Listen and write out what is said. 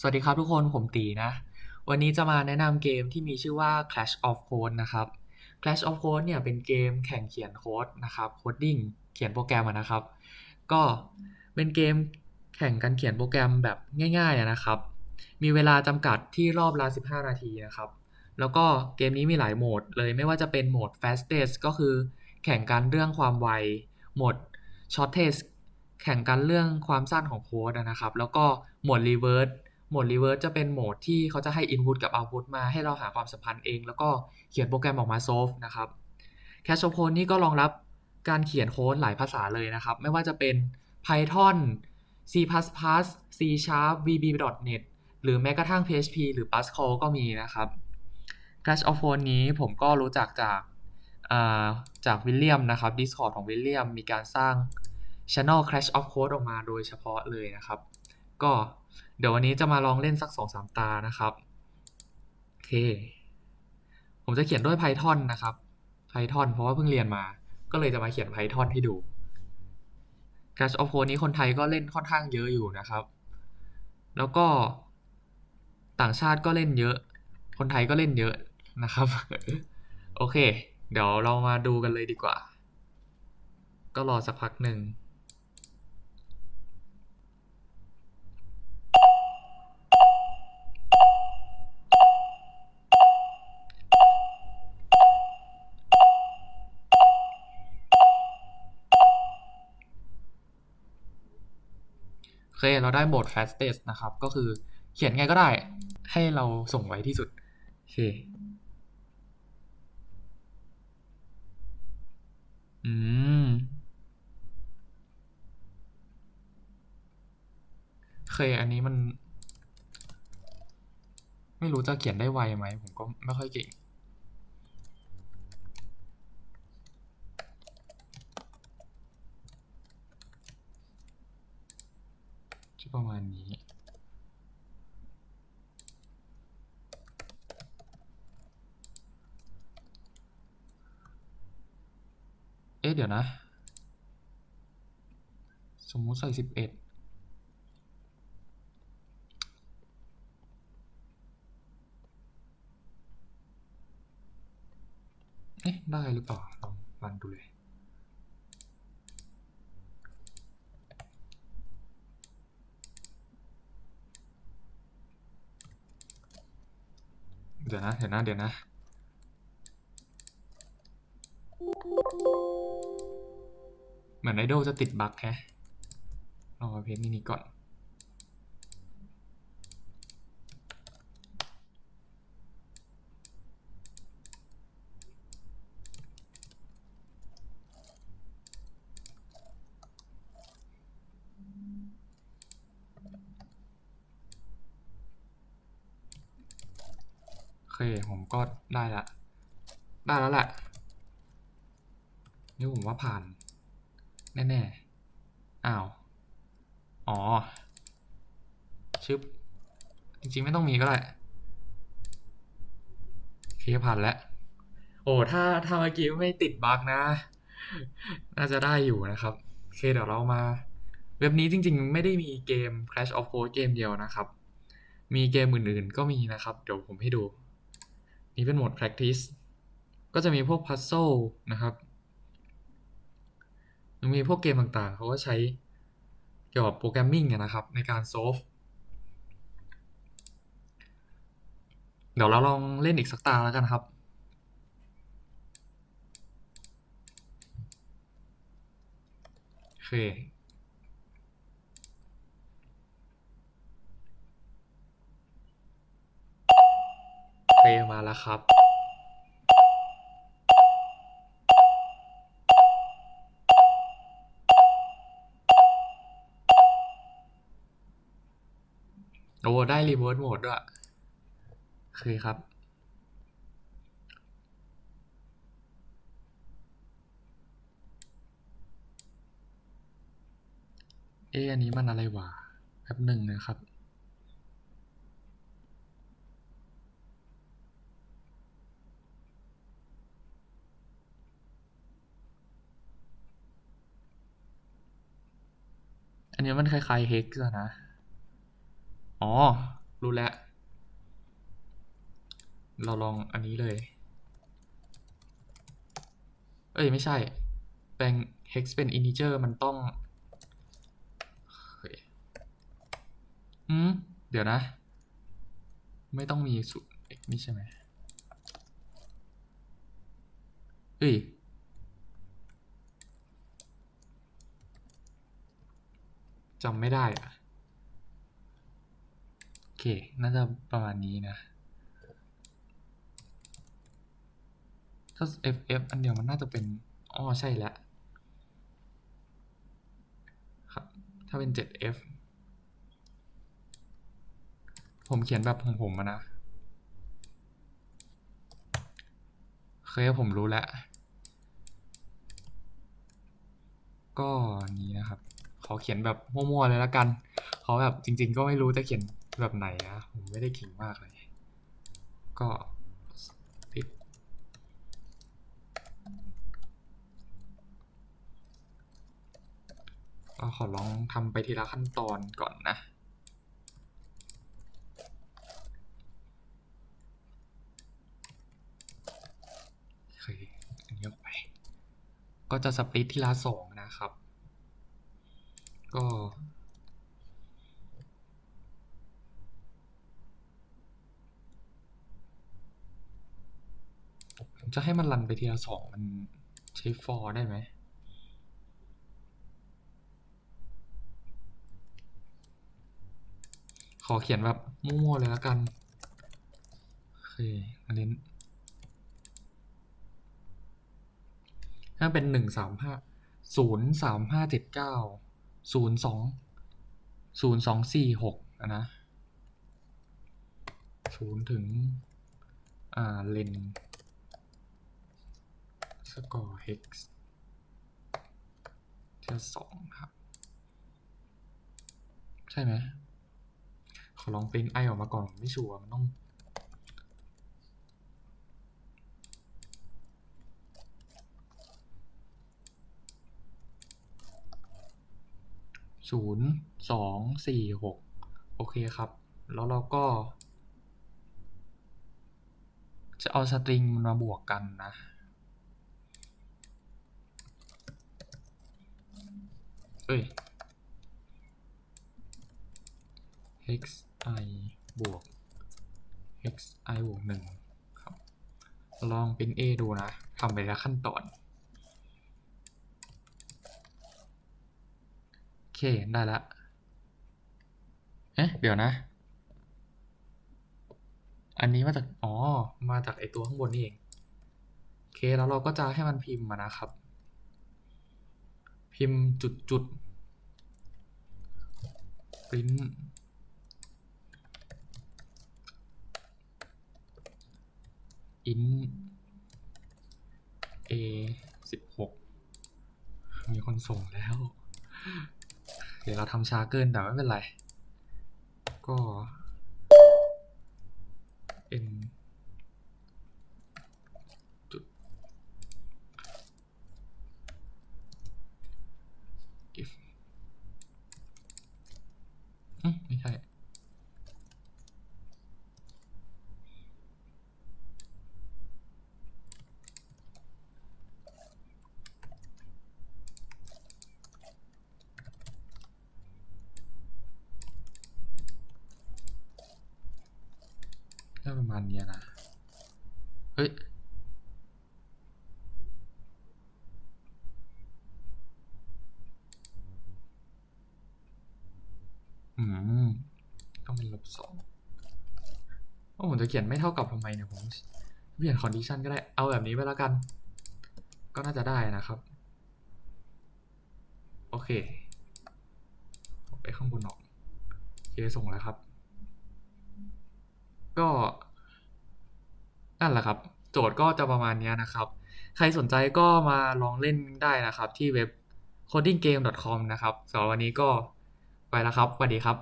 สวัสดีครับทุกคนผมตีนะ วันนี้จะมาแนะนำเกมที่มีชื่อว่า Clash of Code นะครับ Clash of Code เนี่ยเป็นเกมแข่งเขียนโค้ดนะครับโคดดิ้งเขียนโปรแกรมนะครับ ก็เป็นเกมแข่งกันเขียนโปรแกรมแบบง่ายๆนะครับ มีเวลาจำกัดที่รอบละ 15 นาทีนะครับ แล้วก็เกมนี้มีหลายโหมดเลยไม่ว่าจะเป็นโหมด fastest ก็คือแข่งกันเรื่องความไว โหมด shortest แข่งกันเรื่องความสั้นของโค้ดนะครับ แล้วก็โหมด reverse โหมด reverse จะเป็นโหมดที่เขาจะให้ input กับ output มาให้เราหาความสัมพันธ์เอง แล้วก็เขียนโปรแกรมออกมา solve นะครับ Cash of Code นี่ก็รองรับการเขียนโค้ดหลายภาษาเลยนะครับ ไม่ว่าจะเป็น Python C++, C Sharp VB.NET หรือแม้กระทั่ง PHP หรือ Pascal ก็มีนะครับ Clash of Code นี้ผมก็รู้จักจากอ่าจากวิลเลียมนะครับ Discord ของวิลเลียมมีการสร้าง Channel Clash of Code ออกมาโดยเฉพาะเลยนะครับ ก็ เดี๋ยววันนี้จะมาลองเล่นสัก 2-3 ตานะครับ โอเค ผมจะเขียนด้วย Python นะครับ Python เพราะว่าเพิ่งเรียนมา ก็เลยจะมาเขียน Python ให้ดู Clash of Code นี้คนไทยก็เล่นค่อนข้างเยอะอยู่นะครับ แล้วก็ต่างชาติก็เล่นเยอะ คนไทยก็เล่นเยอะนะครับ โอเค เดี๋ยวเรามาดูกันเลยดีกว่า ก็รอสักพักหนึ่ง เคเราได้โหมด fastest นะครับ ก็คือเขียนไงก็ได้ให้เราส่งไวที่สุด โอเค อืม เคยอันนี้มัน ไม่รู้จะเขียนได้ไวไหม ผมก็ไม่ค่อยเก่ง จะประมาณนี้เอ๊ะเดี๋ยวนะ สมมุติใส่สิบเอ็ดเอ๊ะ ได้หรือเปล่า ลองรันดูเลย เดี๋ยวนะ เดี๋ยวนะ เดี๋ยวนะ เหมือนไอดอลจะติดบั๊กแฮะลองมาเพจมินิก่อน เคผมก็ได้ละ ได้แล้วแหละ นี่ผมว่าผ่าน แน่ๆ อ้าว อ๋อ ชึบ จริงๆ ไม่ต้องมีก็ได้โอเคผ่านแล้ว โอ้ ถ้าถ้าเมื่อกี้ไม่ติดบั๊กนะ น่าจะได้อยู่นะครับ โอเคเดี๋ยวเรามาเว็บนี้จริงๆ ไม่ได้มีเกม Clash of Code เกมเดียวนะครับ มีเกมอื่นๆ ก็มีนะครับ เดี๋ยวผมให้ดู นี่เป็นโหมด practice ก็จะมีพวก puzzle นะครับยังมีพวกเกมต่างๆ เขาก็ใช้เกี่ยวกับโปรแกรมมิ่งนะครับ ในการ solve เดี๋ยวเราลองเล่นอีกสักตาแล้วกันครับ โอเค โอเค มาแล้วครับ โอ้ได้รีเวิร์สโหมดด้วยโอเคครับเอ๊อันนี้มันอะไรวะแป๊บหนึ่งนะครับ อันนี้มันคล้ายๆ hex อะนะ อ๋อ รู้แล้ว เราลองอันนี้เลย เอ้ย ไม่ใช่ แปลง hex เป็น integer มันต้องเฮ้ยอืม เดี๋ยวนะ ไม่ต้องมีสูตรนี่ใช่ไหมเอ้ย จำไม่ได้อะโอเค น่าจะประมาณนี้นะ ถ้า ff อันเดียวมันน่าจะเป็น อ้อ ใช่แล้วครับ ถ้าเป็น 7f ผมเขียนแบบของผมนะ เคยผมรู้แล้ว ก็นี้นะครับ ขอเขียนแบบมั่วๆเลยละกัน เขาแบบจริง ๆ ก็ไม่รู้จะเขียนแบบไหนนะผมไม่ได้เก่งมากเลย ก็ปิดก็ขอลองทำไปทีละขั้นตอนก่อนนะเคอันนี้ออกไปก็จะสปลิตทีละสองนะครับ ก็ผมจะให้มันรันไปทีละสองมันใช้ for ได้ไหมขอเขียนแบบมั่วๆเลยแล้วกัน โอเคอันนี้ถ้าเป็นหนึ่งสามห้าศูนย์สามห้าเจ็ดเก้า ศูนย์สองศูนย์สองสี่หกนะศูนย์ถึง อ่า เลนสกอร์ hex เท่าสองครับ ใช่ไหมขอลองเปริ้นไอออกมาก่อนไม่ชัวร์มันต้อง ศูนย์สองสี่หกโอเคครับ แล้วเราก็ จะเอาสตริงมาบวกกันนะ เอ้ย x i บวก x i บวกหนึ่งครับ ลองเป็น a ดูนะ ทำไปแล้วขั้นตอน โอ เค ได้ละ เอ๊ะ เดี๋ยวนะ อันนี้มาจาก อ๋อ มาจากไอตัวข้างบนนี่เอง โอเค แล้วเราก็จะให้มันพิมพ์มานะครับ พิมพ์จุดจุด print int a สิบหกมีคนส่งแล้ว เดี๋ยวเราทำช้าเกินแต่ไม่เป็นไร ก็ n จุด if อืมไม่ใช่ ก็ประมาณเนี้ยนะ เฮ้ย อืม ต้องเป็นลบสองโอ้ผมจะเขียนไม่เท่ากับทำไมเนี่ยผมเปลี่ยนคอนดิชันก็ได้ เอาแบบนี้ไปแล้วกัน ก็น่าจะได้นะครับ โอเคไปข้างบนออกโอเคส่งแล้วครับ ก็ นั่นแหละครับ โจทย์ก็จะประมาณนี้นะครับ ใครสนใจก็มาลองเล่นได้นะครับ ที่เว็บ codinggame.com นะครับสำหรับวันนี้ก็ไปแล้วครับสวัสดีครับ